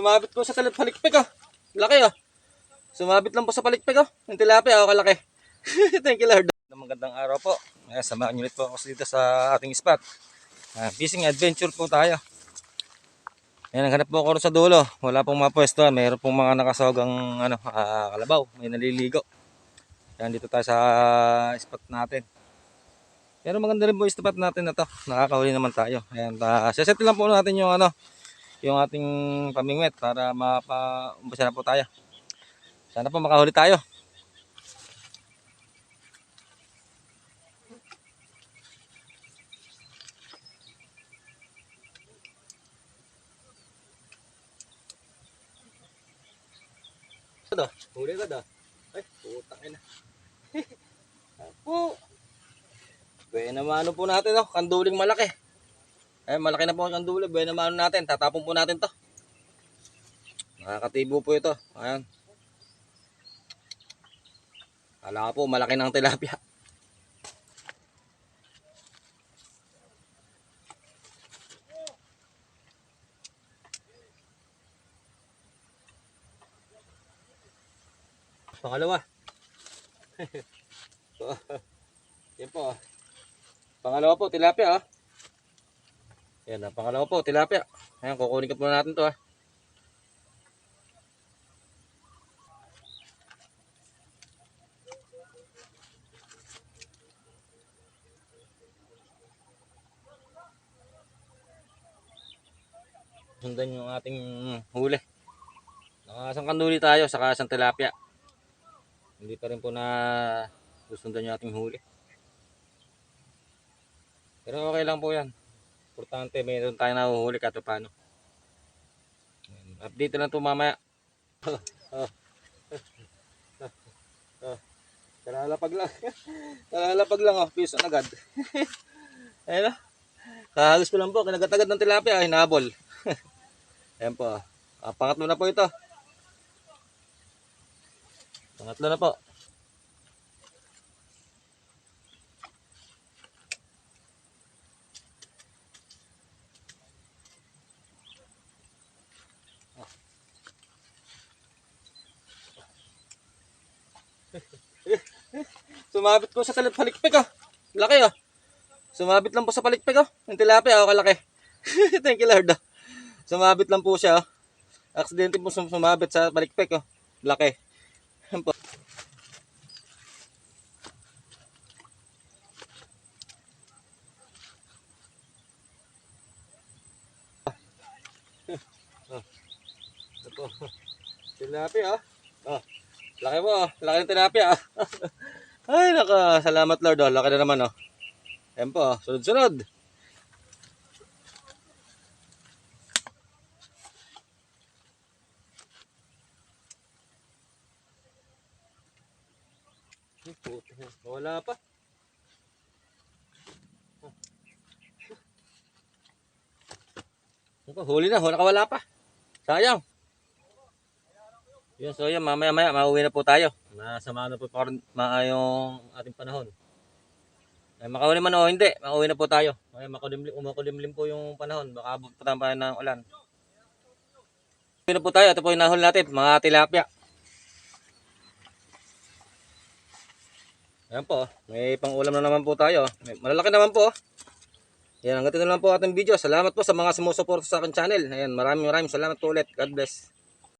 Sumabit po sa talit palikpik oh. Laki oh. Sumabit lang po sa palikpik oh. Yung tilapia oh, kalaki. Thank you Lord. Magandang araw po. Ayan, samahan niyo ulit po ako dito sa ating spot. Ah, fishing adventure po tayo. Ayan, naghanap po ako sa dulo. Wala pong mga pwesto. Mayroon pong mga nakasogang ano, ah, kalabaw. May naliligo. Ayan, dito tayo sa spot natin. Pero maganda rin po yung spot natin na to. Nakakahuli naman tayo. Ayan, uh, set lang po natin yung ano, yung ating pamingwet para mapa-umpisa na po tayo. Sana po makahuli tayo. Ano? Huli ka daw. Ay, putang ina. Apo. Buwan naman ano po natin, oh, kanduling malaki. Ay, malaki na po ang kanduli. Buwan naman natin, tatapon po natin to. Nakakatibo po ito. Ayan. Kala po, malaki ng tilapia. Pangalawa. Yan po. Pangalawa po, tilapia ah. Yan na, pangalawa po, tilapia. Ayan, kukunin ka po natin to ah. Sundan yung ating huli. Nakasang kanduli tayo, saka isang tilapia. Hindi pa rin po na susundan yung ating huli. Pero okay lang po yan. Importante, mayroon tayo nahuhuli kahit pa paano. Update lang to mamaya. oh. oh. Kalalapag lang. Kalalapag lang oh. Piso na agad. Ayun oh. Kahalos ko lang po. Kinagatagad ng tilapia. Hinabol. Ayan po. ah. Ah, pangatlo na po ito. Pangatlo na po. Sumabit po sa talit palikpik oh. Laki oh. Sumabit lang po sa palikpik oh. Yung tilapia oh, kalaki. Thank you Lord oh. Sumabit lang po siya oh. Aksidente po sum- sumabit sa palikpik oh. Laki. Tilapia oh. Oh. Laki po oh. Laki ng tilapia oh. Ay, naka, salamat Lord. Oh. Laki na naman, oh. Ayan po, oh. sunod-sunod. Wala pa. Huli na, wala pa. Sayang. Yun, so yun, mamaya maya, mauwi na po tayo. Masama na po pa maayong ating panahon. Ay, makahuli man o hindi, makauwi na po tayo. Ay, makulimlim, umakulimlim po yung panahon. Baka abot pa ng ulan. Uwi na po tayo, ito po yung nahuli natin, mga tilapia. Ayan po, may pang-ulam na naman po tayo. May, malalaki naman po. oh. Yan, hanggang na lang po ating video. Salamat po sa mga sumusuporta sa aking channel. Ayan, maraming maraming salamat po ulit. God bless.